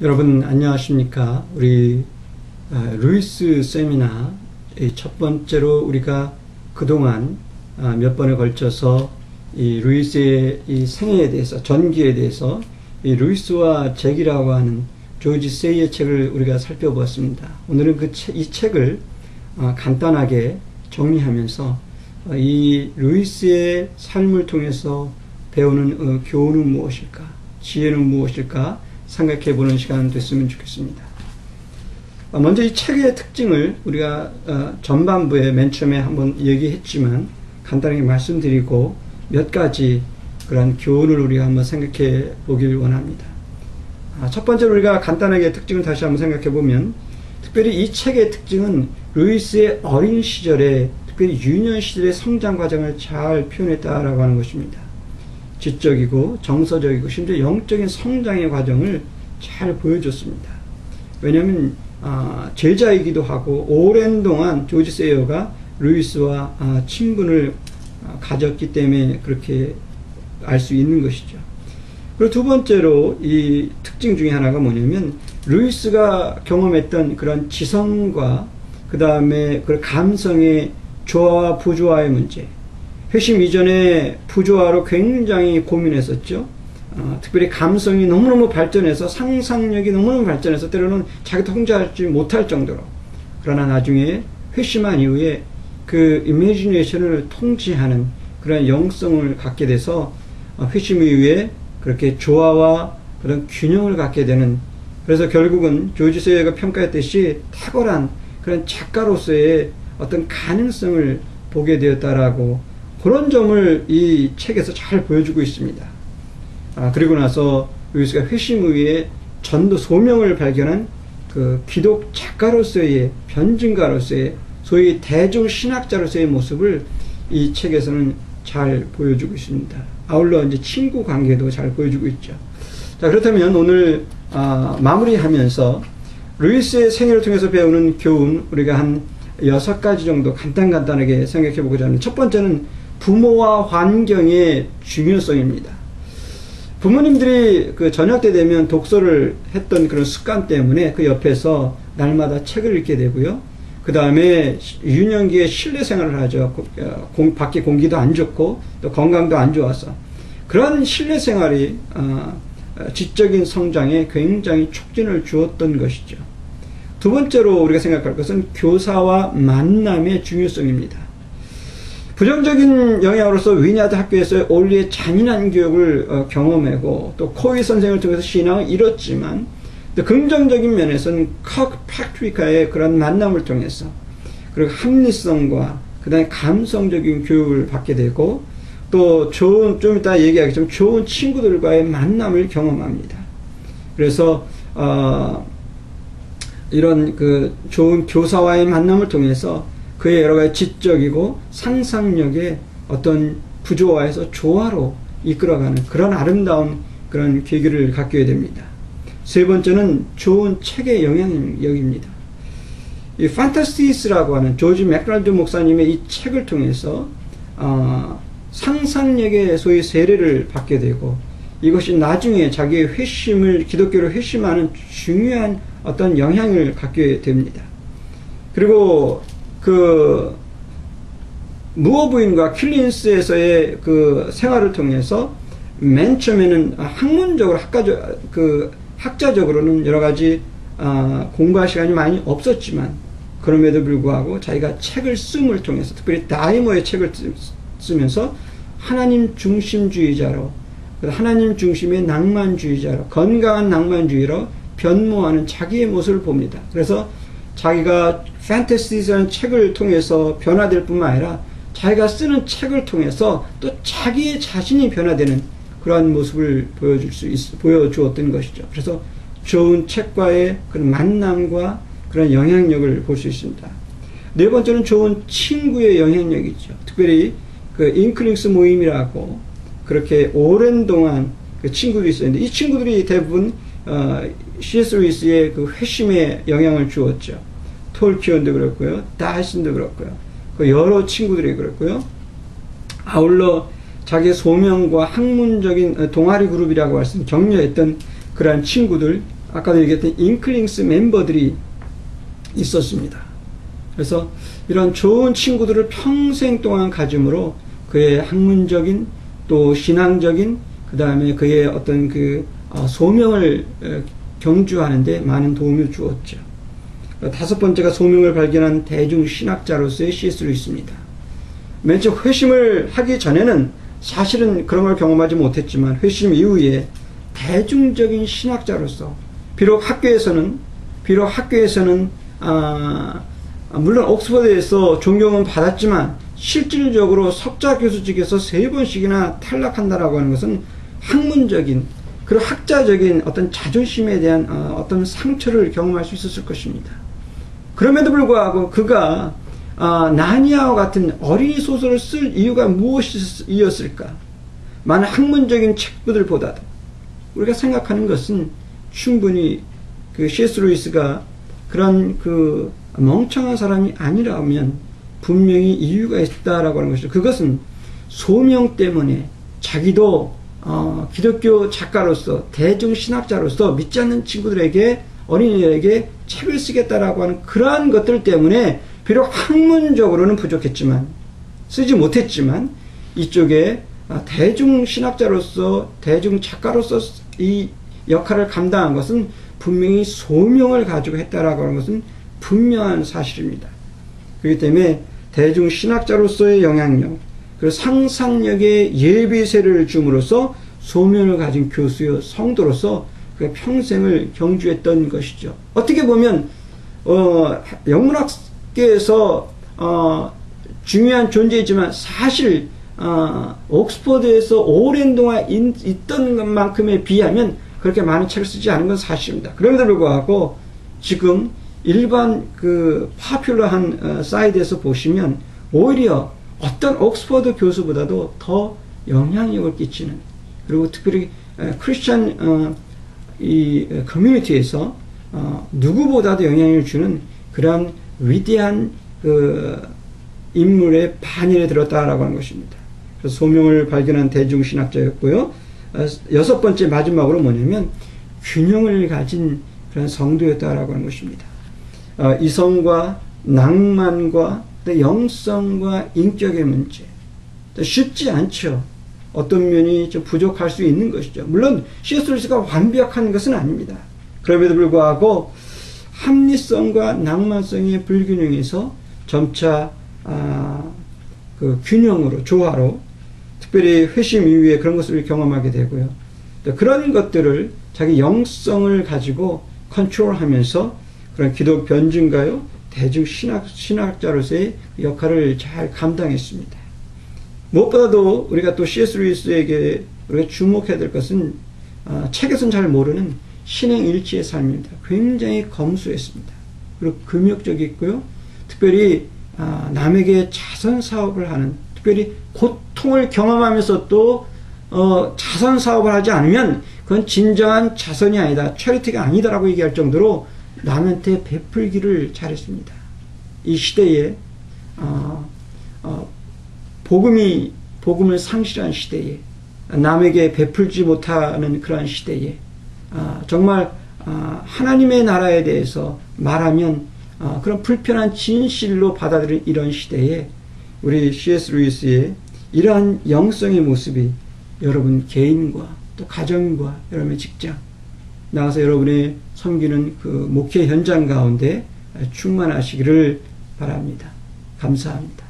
여러분 안녕하십니까? 우리 아, 루이스 세미나 첫 번째로 우리가 그동안 아, 몇 번에 걸쳐서 이 루이스의 이 생애에 대해서 전기에 대해서 이 루이스와 잭이라고 하는 조지 세이의 책을 우리가 살펴보았습니다. 오늘은 그 이 책을 아, 간단하게 정리하면서 이 루이스의 삶을 통해서 배우는 어, 교훈은 무엇일까? 지혜는 무엇일까? 생각해 보는 시간 됐으면 좋겠습니다. 어, 먼저 이 책의 특징을 우리가 어, 전반부에 맨 처음에 한번 얘기했지만 간단하게 말씀드리고 몇 가지 그런 교훈을 우리가 한번 생각해 보길 원합니다. 아, 첫 번째로 우리가 간단하게 특징을 다시 한번 생각해 보면 특별히 이 책의 특징은 루이스의 어린 시절에 특별히 유년 시절의 성장 과정을 잘 표현했다라고 하는 것입니다. 지적이고 정서적이고 심지어 영적인 성장의 과정을 잘 보여줬습니다. 왜냐하면 아, 제자이기도 하고 오랜 동안 조지 세이어가 루이스와 아, 친분을 아, 가졌기 때문에 그렇게 알 수 있는 것이죠. 그리고 두 번째로 이 특징 중에 하나가 뭐냐면 루이스가 경험했던 그런 지성과 그 다음에 그 감성의 조화와 부조화의 문제 회심 이전에 부조화로 굉장히 고민했었죠. 어, 특별히 감성이 너무너무 발전해서 상상력이 너무너무 발전해서 때로는 자기도 통제하지 못할 정도로 그러나 나중에 회심한 이후에 그 이미지네이션을 통제하는 그런 영성을 갖게 돼서 어, 회심 이후에 그렇게 조화와 그런 균형을 갖게 되는 그래서 결국은 조지 세이가 평가했듯이 탁월한 그런 작가로서의 어떤 가능성을 보게 되었다라고 그런 점을 이 책에서 잘 보여주고 있습니다. 아, 그리고 나서 루이스가 회심 후에 전도 소명을 발견한 그 기독 작가로서의 변증가로서의 소위 대중 신학자로서의 모습을 이 책에서는 잘 보여주고 있습니다. 아울러 이제 친구 관계도 잘 보여주고 있죠. 자 그렇다면 오늘 아, 마무리하면서 루이스의 생애를 통해서 배우는 교훈 우리가 한 여섯 가지 정도 간단간단하게 생각해 보고자 합니다. 첫 번째는 부모와 환경의 중요성입니다. 부모님들이 그 저녁 때 되면 독서를 했던 그런 습관 때문에 그 옆에서 날마다 책을 읽게 되고요. 그 다음에 유년기에 실내 생활을 하죠. 어, 공, 밖에 공기도 안 좋고 또 건강도 안 좋아서 그런 실내 생활이 어, 지적인 성장에 굉장히 촉진을 주었던 것이죠. 두 번째로 우리가 생각할 것은 교사와 만남의 중요성입니다. 부정적인 영향으로서 위냐드 학교에서 올리의 잔인한 교육을 어, 경험하고 또 코이 선생을 통해서 신앙을 잃었지만 또 긍정적인 면에서는 컥 팩트리카의 그런 만남을 통해서 그리고 합리성과 그 다음에 감성적인 교육을 받게 되고 또 좋은 좀 이따 얘기하겠지만 좋은 친구들과의 만남을 경험합니다. 그래서 어, 이런 그 좋은 교사와의 만남을 통해서 그의 여러 가지 지적이고 상상력의 어떤 구조화에서 조화로 이끌어가는 그런 아름다운 그런 계기를 갖게 됩니다. 세 번째는 좋은 책의 영향력입니다. 이 판타스티스라고 하는 조지 맥랄드 목사님의 이 책을 통해서 어, 상상력의 소위 세례를 받게 되고 이것이 나중에 자기의 회심을 기독교로 회심하는 중요한 어떤 영향을 갖게 됩니다. 그리고 그 무어 부인과 킬린스에서의 그 생활을 통해서 맨 처음에는 학문적으로 학과적 그 학자적으로는 여러 가지 아, 공부할 시간이 많이 없었지만 그럼에도 불구하고 자기가 책을 씀을 통해서 특별히 다이머의 책을 쓰면서 하나님 중심주의자로 하나님 중심의 낭만주의자로 건강한 낭만주의로 변모하는 자기의 모습을 봅니다. 그래서 자기가 판타스티라는 책을 통해서 변화될 뿐만 아니라 자기가 쓰는 책을 통해서 또 자기의 자신이 변화되는 그러한 모습을 보여줄 수 있, 보여주었던 것이죠. 그래서 좋은 책과의 그런 만남과 그런 영향력을 볼 수 있습니다. 네 번째는 좋은 친구의 영향력이죠. 특별히 그 잉클링스 모임이라고 그렇게 오랜 동안 그 친구들이 있었는데 이 친구들이 대부분 어, C.S. 루이스의 그 회심에 영향을 주었죠. 톨키온도 그렇고요. 다이슨도 그렇고요. 그 여러 친구들이 그렇고요. 아울러 자기 소명과 학문적인 동아리 그룹이라고 말씀 격려했던 그러한 친구들 아까도 얘기했던 잉클링스 멤버들이 있었습니다. 그래서 이런 좋은 친구들을 평생 동안 가짐으로 그의 학문적인 또 신앙적인 그 다음에 그의 어떤 그 어, 소명을 경주하는데 많은 도움을 주었죠. 다섯 번째가 소명을 발견한 대중신학자로서의 시스로 있습니다. 맨 처음 회심을 하기 전에는 사실은 그런 걸 경험하지 못했지만 회심 이후에 대중적인 신학자로서 비록 학교에서는 비록 학교에서는 아, 물론 옥스퍼드에서 존경은 받았지만 실질적으로 석자 교수직에서 세 번씩이나 탈락한다라고 하는 것은 학문적인 그리고 학자적인 어떤 자존심에 대한 어, 떤 상처를 경험할 수 있었을 것입니다. 그럼에도 불구하고 그가 어, 나니아와 같은 어린이 소설을 쓸 이유가 무엇이었을까? 많은 학문적인 책들보다도 우리가 생각하는 것은 충분히 그 C.S. 루이스가 그런 그 멍청한 사람이 아니라면 분명히 이유가 있다라고 하는 것이죠. 그것은 소명 때문에 자기도 어, 기독교 작가로서 대중 신학자로서 믿지 않는 친구들에게 어린이들에게 책을 쓰겠다라고 하는 그러한 것들 때문에 비록 학문적으로는 부족했지만 쓰지 못했지만 이쪽에 어, 대중 신학자로서 대중 작가로서 이 역할을 감당한 것은 분명히 소명을 가지고 했다라고 하는 것은 분명한 사실입니다. 그렇기 때문에 대중 신학자로서의 영향력, 그리고 상상력의 예비세를 줌으로써 소명을 가진 교수여 성도로서 그 평생을 경주했던 것이죠. 어떻게 보면 어, 영문학계에서 어, 중요한 존재이지만 사실 어, 옥스퍼드에서 오랜 동안 있던 것만큼에 비하면 그렇게 많은 책을 쓰지 않은 건 사실입니다. 그럼에도 불구하고 지금 일반 그 파퓰러한 어, 사이트에서 보시면 오히려 어떤 옥스퍼드 교수보다도 더 영향력을 끼치는 그리고 특별히 크리스천 어, 이 커뮤니티에서 어, 누구보다도 영향을 주는 그러한 위대한 그 인물의 반열에 들었다라고 하는 것입니다. 그래서 소명을 발견한 대중신학자였고요. 어, 여섯 번째 마지막으로 뭐냐면 균형을 가진 그런 성도였다라고 하는 것입니다. 어, 이성과 낭만과 영성과 인격의 문제 쉽지 않죠. 어떤 면이 좀 부족할 수 있는 것이죠. 물론 C.S. 루이스가 완벽한 것은 아닙니다. 그럼에도 불구하고 합리성과 낭만성의 불균형에서 점차 아, 그 균형으로 조화로 특별히 회심 이후에 그런 것을 경험하게 되고요. 그런 것들을 자기 영성을 가지고 컨트롤하면서 그런 기독 변증가요 대중 신학 신학자로서의 역할을 잘 감당했습니다. 무엇보다도 우리가 또 C.S. 루이스에게 우리가 주목해야 될 것은 어, 책에서는 잘 모르는 신행 일치의 삶입니다. 굉장히 검소했습니다. 그리고 금욕적이고요. 특별히 어, 남에게 자선 사업을 하는 특별히 고통을 경험하면서 또 어, 자선 사업을 하지 않으면 그건 진정한 자선이 아니다. 처리티가 아니다라고 얘기할 정도로 남한테 베풀기를 잘했습니다. 이 시대에 어, 어, 복음이 복음을 상실한 시대에 남에게 베풀지 못하는 그러한 시대에 어, 정말 어, 하나님의 나라에 대해서 말하면 어, 그런 불편한 진실로 받아들인 이런 시대에 우리 C.S. 루이스의 이러한 영성의 모습이 여러분 개인과 또 가정과 여러분의 직장 나가서 여러분의 섬기는 그 목회 현장 가운데 충만하시기를 바랍니다. 감사합니다.